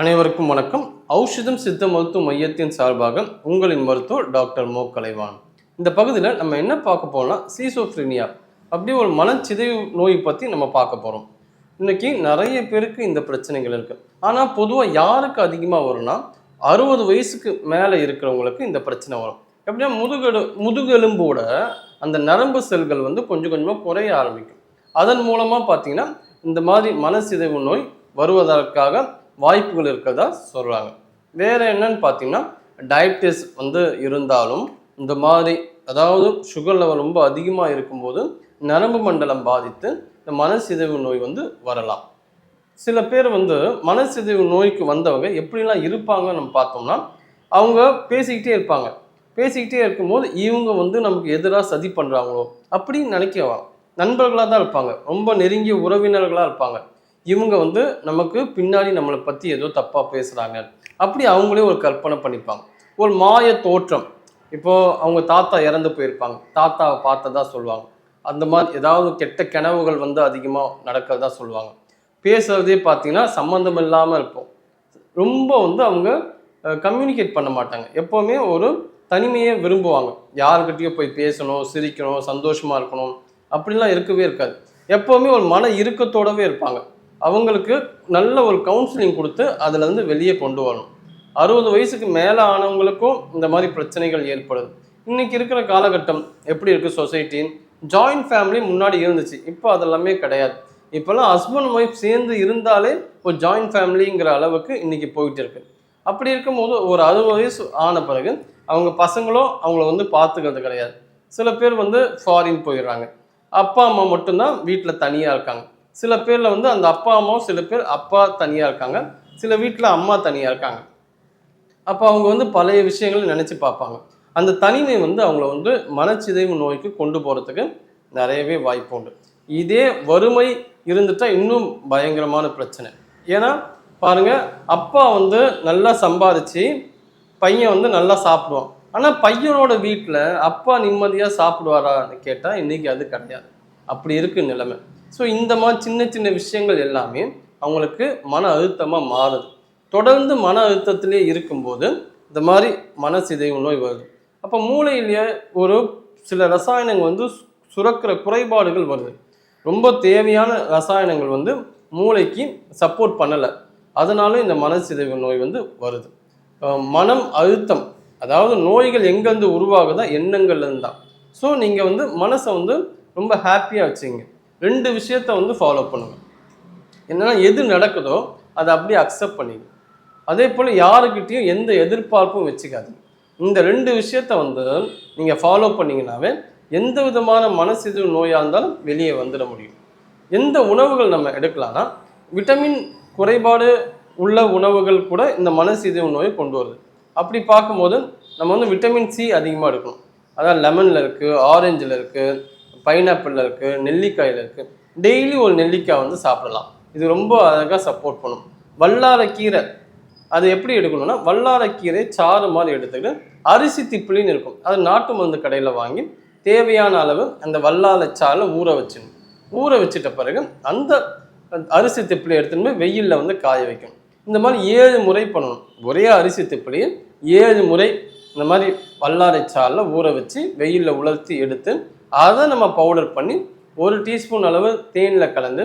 அனைவருக்கும் வணக்கம். ஔஷதம் சித்த மருத்துவ மையத்தின் சார்பாக உங்களின் மருத்துவர் டாக்டர் மோ. கலைவான் இந்த பகுதியில் நம்ம என்ன பார்க்க போறோம்னா சீசோஃப்ரினியா அப்படி ஒரு மனச்சிதைவு நோய் பற்றி நம்ம பார்க்க போகிறோம் இன்னைக்கு நிறைய பேருக்கு இந்த பிரச்சனைகள் இருக்குது ஆனால் பொதுவாக யாருக்கு அதிகமாக வரும்னா அறுபது வயசுக்கு மேலே இருக்கிறவங்களுக்கு இந்த பிரச்சனை வரும். எப்படின்னா முதுகெலு முதுகெலும்போட அந்த நரம்பு செல்கள் வந்து கொஞ்சம் கொஞ்சமாக குறைய ஆரம்பிக்கும். அதன் மூலமாக பார்த்தீங்கன்னா இந்த மாதிரி மனசிதைவு நோய் வருவதற்காக வாய்ப்புகள் இருக்கிறதா சொல்கிறாங்க வேறு என்னன்னு பார்த்தீங்கன்னா டயபிட்டிஸ் வந்து இருந்தாலும் இந்த மாதிரி அதாவது சுகர் லெவல் ரொம்ப அதிகமாக இருக்கும்போது நரம்பு மண்டலம் பாதித்து இந்த மனசிதைவு நோய் வந்து வரலாம். சில பேர் வந்து மனசிதைவு நோய்க்கு வந்தவங்க எப்படிலாம் இருப்பாங்க நம்ம பார்த்தோம்னா அவங்க பேசிக்கிட்டே இருப்பாங்க. பேசிக்கிட்டே இருக்கும்போது இவங்க வந்து நமக்கு எதிராக சதி பண்ணுறாங்களோ அப்படின்னு நினைக்கவா நண்பர்களாக தான் இருப்பாங்க. ரொம்ப நெருங்கிய உறவினர்களாக இருப்பாங்க. இவங்க வந்து நமக்கு பின்னாடி நம்மளை பற்றி ஏதோ தப்பாக பேசுகிறாங்க அப்படி அவங்களே ஒரு கற்பனை பண்ணிப்பாங்க. ஒரு மாய தோற்றம். இப்போ அவங்க தாத்தா இறந்து போயிருப்பாங்க. தாத்தாவை பார்த்ததா சொல்லுவாங்க. அந்த மாதிரி ஏதாவது கெட்ட கனவுகள் வந்து அதிகமாக நடக்கிறதா சொல்லுவாங்க. பேசுகிறதே பார்த்தீங்கன்னா சம்மந்தம் இல்லாமல் இருப்போம் ரொம்ப வந்து அவங்க கம்யூனிகேட் பண்ண மாட்டாங்க. எப்போவுமே ஒரு தனிமையை விரும்புவாங்க. யாருக்கிட்டேயோ போய் பேசணும் சிரிக்கணும் சந்தோஷமாக இருக்கணும். அப்படிலாம் இருக்கவே இருக்காது. எப்போவுமே ஒரு மன இறுக்கத்தோடவே இருப்பாங்க. அவங்களுக்கு நல்ல ஒரு கவுன்சிலிங் கொடுத்து அதில் வெளியே கொண்டு வரணும். அறுபது வயசுக்கு மேலே ஆனவங்களுக்கும் இந்த மாதிரி பிரச்சனைகள் ஏற்படுது. இன்றைக்கி இருக்கிற காலகட்டம் எப்படி இருக்குது சொசைட்டி ஜாயிண்ட் ஃபேமிலி முன்னாடி இருந்துச்சு இப்போ அதெல்லாமே கிடையாது. இப்போல்லாம் ஹஸ்பண்ட் ஒய்ஃப் சேர்ந்து இருந்தாலே ஒரு ஜாயிண்ட் ஃபேமிலிங்கிற அளவுக்கு இன்றைக்கி போயிட்டு இருக்கு. அப்படி இருக்கும்போது ஒரு அறுபது வயசு ஆன பிறகு அவங்க பசங்களும் அவங்கள வந்து பார்த்துக்கிறது கிடையாது. சில பேர் வந்து ஃபாரின் போயிடுறாங்க. அப்பா அம்மா மட்டும்தான் வீட்டில் தனியாக இருக்காங்க. சில பேரில் வந்து அந்த அப்பா அம்மாவும் சில பேர் அப்பா தனியாக இருக்காங்க. சில வீட்டில் அம்மா தனியாக இருக்காங்க. அப்போ அவங்க வந்து பழைய விஷயங்களை நினச்சி பார்ப்பாங்க. அந்த தனிமை வந்து அவங்கள வந்து மனச்சிதைவு நோய்க்கு கொண்டு போகிறதுக்கு நிறையவே வாய்ப்பு உண்டு. இதே வறுமை இருந்துட்டால் இன்னும் பயங்கரமான பிரச்சனை. ஏன்னா பாருங்கள் அப்பா வந்து நல்லா சம்பாதிச்சு பையன் வந்து நல்லா சாப்பிடுவான். ஆனால் பையனோட வீட்டில் அப்பா நிம்மதியாக சாப்பிடுவாரான்னு கேட்டால் இன்றைக்கி அது கிடையாது. அப்படி இருக்கு நிலைமை. ஸோ இந்த மாதிரி சின்ன சின்ன விஷயங்கள் எல்லாமே அவங்களுக்கு மன அழுத்தமாக மாறுது. தொடர்ந்து மன அழுத்தத்திலே இருக்கும்போது இந்த மாதிரி மனசிதைவு நோய் வருது. அப்போ மூளையிலேயே ஒரு சில ரசாயனங்கள் வந்து சு- சுரக்கிற குறைபாடுகள் வருது. ரொம்ப தேவையான ரசாயனங்கள் வந்து மூளைக்கு சப்போர்ட் பண்ணலை. அதனால இந்த மனசிதைவு நோய் வந்து வருது. மனம் அழுத்தம் அதாவது நோய்கள் எங்கேருந்து உருவாகுதா எண்ணங்கள்லேருந்து தான். ஸோ நீங்கள் வந்து மனசை வந்து ரொம்ப ஹாப்பியாக வச்சுங்க ரெண்டு விஷயத்த வந்து ஃபாலோ பண்ணுங்க. என்னன்னா எது நடக்குதோ அதை அப்படியே அக்செப்ட் பண்ணிங்க அதே போல் யாருக்கிட்டேயும் எந்த எதிர்பார்ப்பும் வச்சுக்காது. இந்த ரெண்டு விஷயத்த வந்து நீங்கள் ஃபாலோ பண்ணிங்கனாவே எந்த விதமான மனசிதைவு நோயாக இருந்தாலும் வெளியே வந்துட முடியும். எந்த உணவுகள் நம்ம எடுக்கலாம்னா விட்டமின் குறைபாடு உள்ள உணவுகள் கூட இந்த மனசிதைவு நோயை கொண்டு வருது. அப்படி பார்க்கும்போது நம்ம வந்து விட்டமின் சி அதிகமாக எடுக்கணும். அதான் லெமனில் இருக்குது ஆரஞ்சில் இருக்குது பைனாப்பிள் இருக்குது நெல்லிக்காயில் இருக்குது டெய்லி ஒரு நெல்லிக்காய் வந்து சாப்பிடலாம். இது ரொம்ப அழகாக சப்போர்ட் பண்ணும். வல்லாரக்கீரை அது எப்படி எடுக்கணும்னா வல்லாரக்கீரை சாறு மாதிரி எடுத்துக்கிட்டு அரிசி திப்பிலின்னு இருக்கும். அது நாட்டு மருந்து கடையில் வாங்கி தேவையான அளவு அந்த வல்லார சாறை ஊற வச்சிடணும். ஊற வச்சிட்ட பிறகு அந்த அரிசி திப்பிலி எடுத்துன்னு போய் வெயிலில் வந்து காய வைக்கணும். இந்த மாதிரி ஏழு முறை பண்ணணும். ஒரே அரிசி திப்பிலியை ஏழு முறை இந்த மாதிரி வல்லாரை சாறில் ஊற வச்சு வெயிலில் உலர்த்தி எடுத்து அதை நம்ம பவுடர் பண்ணி ஒரு டீஸ்பூன் அளவு தேனில் கலந்து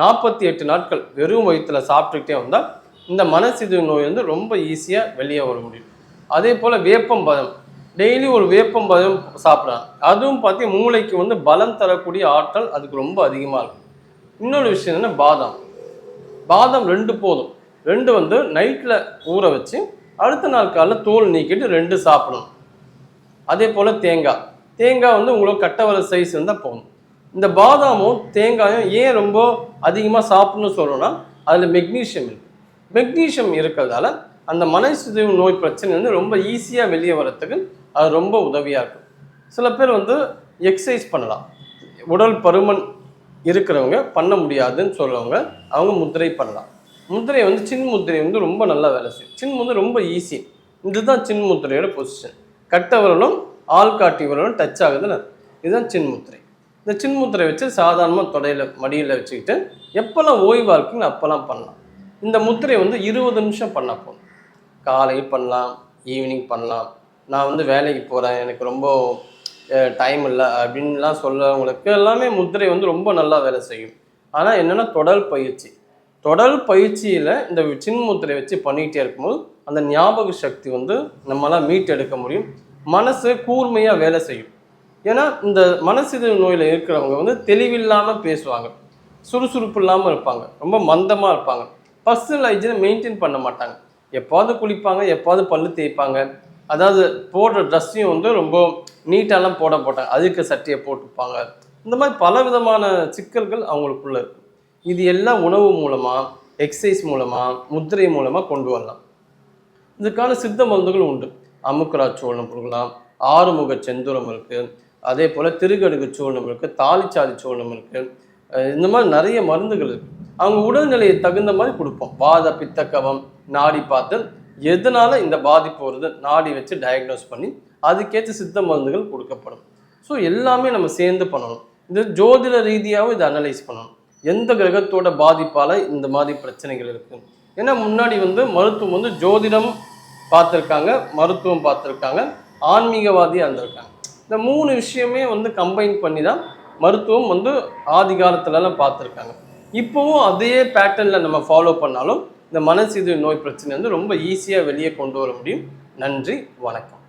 நாற்பத்தி எட்டு நாட்கள் வெறும் வயிற்றில் சாப்பிட்டுக்கிட்டே வந்தால் இந்த மனசிது நோய் வந்து ரொம்ப ஈஸியாக வெளியே வர முடியும். அதே போல் வேப்பம் பதம். டெய்லி ஒரு வேப்பம் பதம் சாப்பிட்றாங்க அதுவும் பார்த்தி மூளைக்கு வந்து பலம் தரக்கூடிய ஆற்றல் அதுக்கு ரொம்ப அதிகமாக இருக்கும். இன்னொரு விஷயம் என்ன பாதாம். பாதாம் ரெண்டு போதும். ரெண்டு வந்து நைட்டில் ஊற வச்சு அடுத்த நாள் காலையில் தோல் நீக்கிட்டு ரெண்டு சாப்பிடணும். அதே போல் தேங்காய். தேங்காய் வந்து உங்களுக்கு கட்டவர சைஸ் இருந்தால் போகணும் இந்த பாதாமும் தேங்காயும் ஏன் ரொம்ப அதிகமாக சாப்பிடணும்னு சொல்கிறோன்னா அதில் மெக்னீஷியம் இருக்குது மெக்னீஷியம் இருக்கிறதால அந்த மனசிதைவு நோய் பிரச்சனை வந்து ரொம்ப ஈஸியாக வெளியே வரத்துக்கு அது ரொம்ப உதவியாக இருக்கும். சில பேர் வந்து எக்ஸசைஸ் பண்ணலாம். உடல் பருமன் இருக்கிறவங்க பண்ண முடியாதுன்னு சொல்கிறவங்க அவங்க முத்திரை பண்ணலாம். முதிரை வந்து சின் முத்திரை வந்து ரொம்ப நல்லா வேலை செய்யும். சின் முதிரை ரொம்ப ஈஸி இதுதான் சின் முதிரையோட பொசிஷன் கட்டவரலும் ஆள்காட்டி விரலும் டச் ஆகுதுன்னு இதுதான் சின் முத்திரை இந்த சின் முத்திரை வச்சு சாதாரணமாக தொடையில் மடியில் வச்சுக்கிட்டு எப்போல்லாம் ஓய்வாக இருக்குன்னு அப்போல்லாம் பண்ணலாம். இந்த முத்திரை வந்து இருபது நிமிஷம் பண்ண போதும். காலையில் பண்ணலாம் ஈவினிங் பண்ணலாம். நான் வந்து வேலைக்கு போகிறேன் எனக்கு ரொம்ப டைம் இல்லை அப்படின்லாம் சொல்கிறவங்களுக்கு எல்லாமே முத்திரை வந்து ரொம்ப நல்லா வேலை செய்யும். ஆனால் என்னென்னா தொடர் பயிற்சி. தொடர் பயிற்சியில் இந்த சின் முத்திரை வச்சு பண்ணிக்கிட்டே இருக்கும்போது அந்த ஞாபக சக்தி வந்து நம்மளால் மீட்டெடுக்க முடியும். மனசு கூர்மையாக வேலை செய்யும். ஏன்னா இந்த மனசித நோயில் இருக்கிறவங்க வந்து தெளிவில்லாமல் பேசுவாங்க. சுறுசுறுப்பு இல்லாமல் இருப்பாங்க. ரொம்ப மந்தமாக இருப்பாங்க. பர்சனல் ஹைஜினை மெயின்டைன் பண்ண மாட்டாங்க. எப்போது குளிப்பாங்க எப்போது பல்லு தேய்ப்பாங்க. அதாவது போடுற ட்ரெஸ்ஸையும் வந்து ரொம்ப நீட்டாலாம் போட போட்டாங்க அதுக்கு சட்டையை போட்டுப்பாங்க. இந்த மாதிரி பல விதமான சிக்கல்கள் அவங்களுக்குள்ள இருக்கும். இது எல்லாம் உணவு மூலமாக எக்ஸசைஸ் மூலமாக முத்திரை மூலமாக கொண்டு வரலாம். இதுக்கான சித்த மருந்துகள் உண்டு. அமுக்கரா சூர்ணம் கொடுக்கலாம் ஆறுமுக செந்தூரம் இருக்குது அதே போல் திருகடுகு சோழனம் இருக்குது தாலிச்சாதி சோழனம் இருக்குது இந்த மாதிரி நிறைய மருந்துகள் இருக்குது அவங்க உடல்நிலையை தகுந்த மாதிரி கொடுப்போம். வாத பித்தக்கவம் நாடி பார்த்து எதனால இந்த பாதிப்பு வருது? நாடி வச்சு டயக்னோஸ் பண்ணி அதுக்கேற்ற சித்த மருந்துகள் கொடுக்கப்படும். ஸோ எல்லாமே நம்ம சேர்ந்து பண்ணணும். இது ஜோதிட ரீதியாகவும் இதை அனலைஸ் பண்ணணும். எந்த கிரகத்தோட பாதிப்பால் இந்த மாதிரி பிரச்சனைகள் இருக்குது ஏன்னா முன்னாடி வந்து மருத்துவம் வந்து ஜோதிடம் பார்த்துருக்காங்க மருத்துவம் பார்த்துருக்காங்க ஆன்மீகவாதியாக இருந்திருக்காங்க. இந்த மூணு விஷயமே வந்து கம்பைன் பண்ணி தான் மருத்துவம் வந்து ஆதி காலத்துலலாம் பார்த்துருக்காங்க. இப்போவும் அதே பேட்டர்னில் நம்ம ஃபாலோ பண்ணாலும் இந்த மனசிது நோய் பிரச்சனை வந்து ரொம்ப ஈஸியாக வெளியே கொண்டு வர முடியும். நன்றி வணக்கம்.